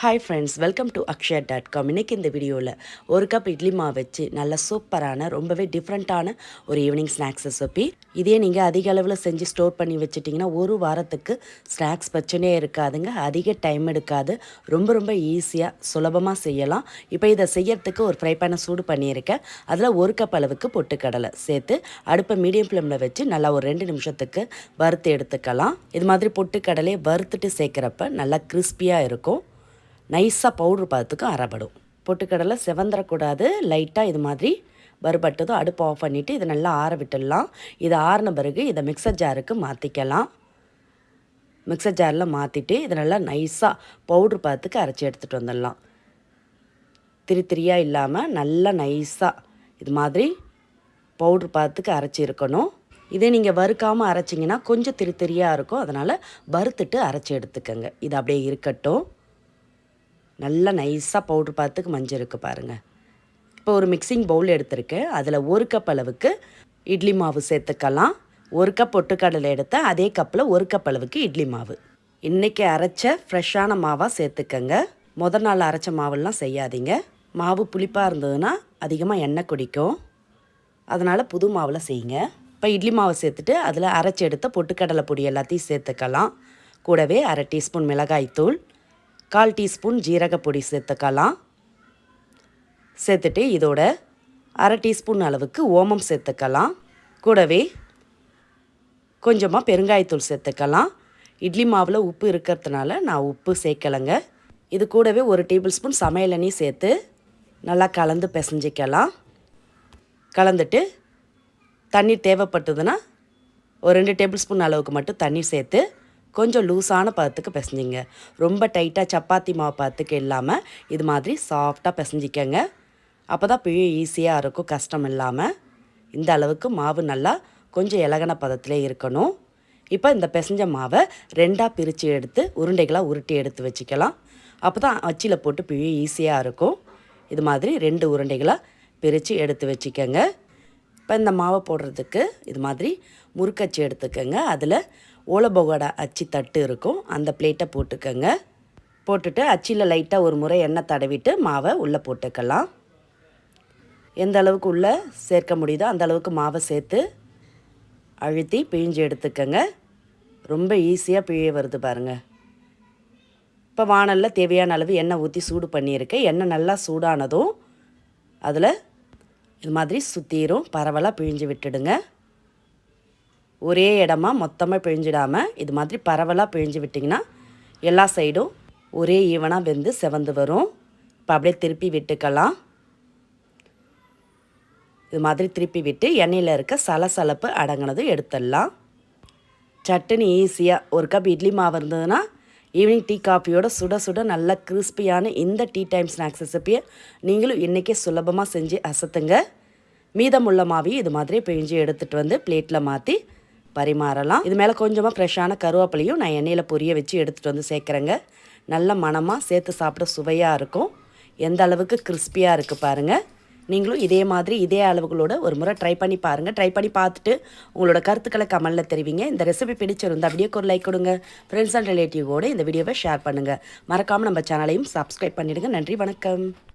Hi friends welcome to Akshaya dot com இன்றைக்கி இந்த வீடியோவில் ஒரு கப் இட்லி மாவு வச்சு நல்ல சூப்பரான ரொம்பவே டிஃப்ரெண்ட்டான ஒரு ஈவினிங் ஸ்நாக்ஸ் ரெசிபி இதே நீங்கள் அதிக அளவில் செஞ்சு ஸ்டோர் பண்ணி வச்சிட்டிங்கன்னா ஒரு வாரத்துக்கு ஸ்நாக்ஸ் பிரச்சனையே இருக்காதுங்க. அதிக டைம் எடுக்காது. ரொம்ப ரொம்ப ஈஸியாக சுலபமாக செய்யலாம். இப்போ இதை செய்யறதுக்கு ஒரு ஃப்ரை பேனை சூடு பண்ணியிருக்கேன். அதில் ஒரு கப் அளவுக்கு பொட்டுக்கடலை சேர்த்து அடுப்பை மீடியம் ஃப்ளேமில் வச்சு நல்லா ஒரு ரெண்டு நிமிஷத்துக்கு வறுத்து எடுத்துக்கலாம். இது மாதிரி பொட்டுக்கடலையை வறுத்துட்டு சேர்க்குறப்ப நல்லா கிறிஸ்பியாக இருக்கும். நைஸாக பவுட்ரு பார்த்துக்கு அறப்படும் பொட்டுக்கடலை செவந்துடக்கூடாது லைட்டாக இது மாதிரி வறுபட்டதும் அடுப்பு ஆஃப் பண்ணிவிட்டு இதை நல்லா ஆற விட்டுடலாம். இதை ஆறின பிறகு இதை மிக்சர் ஜாருக்கு மாற்றிக்கலாம் மிக்சர் ஜாரில் மாற்றிட்டு இதை நல்லா நைஸாக பவுட்ரு பார்த்துக்கு அரைச்சி எடுத்துகிட்டு வந்துடலாம். திரி திரியாக இல்லாமல் நல்லா நைஸாக இது மாதிரி பவுட்ரு பார்த்துக்கு அரைச்சி இருக்கணும். இதே நீங்கள் வறுக்காமல் அரைச்சிங்கன்னா கொஞ்சம் திரு திரியாக இருக்கும். அதனால் வறுத்துட்டு அரைச்சி எடுத்துக்கோங்க. இது அப்படியே இருக்கட்டும். நல்லா நைஸாக பவுட்ரு பார்த்துக்கு மஞ்சள் இருக்குது பாருங்கள் இப்போ ஒரு மிக்சிங் பவுல் எடுத்திருக்கேன் அதில் ஒரு கப் அளவுக்கு இட்லி மாவு சேர்த்துக்கலாம். ஒரு கப் பொட்டுக்கடலை எடுத்தேன் அதே கப்பில் ஒரு கப் அளவுக்கு இட்லி மாவு. இன்றைக்கி அரைச்ச ஃப்ரெஷ்ஷான மாவாக சேர்த்துக்கங்க. முத நாள் அரைச்ச மாவுலாம் செய்யாதீங்க. மாவு புளிப்பாக இருந்ததுன்னா அதிகமாக எண்ணெய் குடிக்கும். அதனால் புது மாவில் செய்யுங்க. இப்போ இட்லி மாவு சேர்த்துட்டு அதில் அரைச்சி எடுத்த பொட்டுக்கடலை பொடி எல்லாத்தையும் சேர்த்துக்கலாம். கூடவே அரை டீஸ்பூன் மிளகாய்த்தூள் கால் டீஸ்பூன் ஜீரகப்பொடி சேர்த்துக்கலாம். சேர்த்துட்டு இதோட அரை டீஸ்பூன் அளவுக்கு ஓமம் சேர்த்துக்கலாம். கூடவே கொஞ்சமாக பெருங்காயத்தூள் சேர்த்துக்கலாம். இட்லி மாவில் உப்பு இருக்கிறதுனால நான் உப்பு சேர்க்கலைங்க. இது கூடவே ஒரு டேபிள் ஸ்பூன் சமையல் எண்ணெய் சேர்த்து நல்லா கலந்து பிசைஞ்சிக்கலாம். கலந்துட்டு தண்ணி தேவைப்பட்டதுன்னா ஒரு ரெண்டு டேபிள் ஸ்பூன் அளவுக்கு மட்டும் தண்ணி சேர்த்து கொஞ்சம் லூஸான பதத்துக்கு பிசைஞ்சிங்க. ரொம்ப டைட்டாக சப்பாத்தி மாவு பதத்துக்கு இல்லாமல் இது மாதிரி சாஃப்டாக பிசைஞ்சிக்கங்க. அப்போ தான் பிழை ஈஸியாக இருக்கும் கஷ்டம் இல்லாமல் இந்த அளவுக்கு மாவு நல்லா கொஞ்சம் இலகன பதத்தில் இருக்கணும். இப்போ இந்த பிசைஞ்ச மாவை ரெண்டாக பிரித்து எடுத்து உருண்டைகளாக உருட்டி எடுத்து வச்சுக்கலாம். அப்போ தான் அச்சியில் போட்டு பிழை ஈஸியாக இருக்கும். இது மாதிரி ரெண்டு உருண்டைகளாக பிரித்து எடுத்து வச்சுக்கோங்க. இப்போ இந்த மாவை போடுறதுக்கு இது மாதிரி முறுக்கச்சி எடுத்துக்கோங்க. அதில் ஓலபோகோட அச்சு தட்டு இருக்கும். அந்த பிளேட்டை போட்டுக்கோங்க. போட்டுட்டு அச்சியில் லைட்டாக ஒரு முறை எண்ணெய் தடவிட்டு மாவை உள்ளே போட்டுக்கலாம். எந்த அளவுக்கு உள்ளே சேர்க்க முடியுதோ அந்த அளவுக்கு மாவை சேர்த்து அழுத்தி பிழிஞ்சு எடுத்துக்கோங்க. ரொம்ப ஈஸியாக பிழிய வருது பாருங்கள் இப்போ வானலில் தேவையான அளவு எண்ணெய் ஊற்றி சூடு பண்ணியிருக்கேன். எண்ணெய் நல்லா சூடானதும் அதில் இது மாதிரி சுற்றிரும் பரவலாக பிழிஞ்சு விட்டுடுங்க. ஒரே இடமா மொத்தமாக பிழிஞ்சிடாமல் இது மாதிரி பரவலாக பிழிஞ்சு விட்டிங்கன்னா எல்லா சைடும் ஒரே ஈவனாக வெந்து செவந்து வரும். இப்போ அப்படியே திருப்பி விட்டுக்கலாம். இது மாதிரி திருப்பி விட்டு எண்ணெயில் இருக்க சலசலப்பு அடங்கினதும் எடுத்துடலாம். சட்டுன்னு ஈஸியாக ஒரு கப் இட்லி மாவு இருந்ததுன்னா ஈவினிங் டீ காஃபியோட சுட சுட நல்ல கிறிஸ்பியான இந்த டீ டைம் ஸ்நாக்ஸ் ரெசிப்பியை நீங்களும் இன்றைக்கே சுலபமாக செஞ்சு அசத்துங்க. மீதமுள்ள மாவையும் இது மாதிரி பிழிஞ்சு எடுத்துகிட்டு வந்து பிளேட்டில் மாற்றி பரிமாறலாம். இது மேலே கொஞ்சமாக ஃப்ரெஷ்ஷான கருவேப்பிலையும் நான் எண்ணெயில் பொரிய வச்சு எடுத்துகிட்டு வந்து சேர்க்குறேங்க. நல்ல மனமாக சேர்த்து சாப்பிட சுவையாக இருக்கும். எந்த அளவுக்கு கிறிஸ்பியாக இருக்குது பாருங்கள் நீங்களும் இதே மாதிரி இதே அளவுகளோட ஒரு முறை ட்ரை பண்ணி பாருங்கள் ட்ரை பண்ணி பார்த்துட்டு உங்களோட கருத்துக்களை கமலில் தெரிவிங்க. இந்த ரெசிபி பிடிச்சிருந்தால் வீடியோக்கு ஒரு லைக் கொடுங்க. ஃப்ரெண்ட்ஸ் அண்ட் ரிலேட்டிவோடு இந்த வீடியோவை ஷேர் பண்ணுங்கள் மறக்காமல் நம்ம சேனலையும் சப்ஸ்கிரைப் பண்ணிவிடுங்க நன்றி வணக்கம்.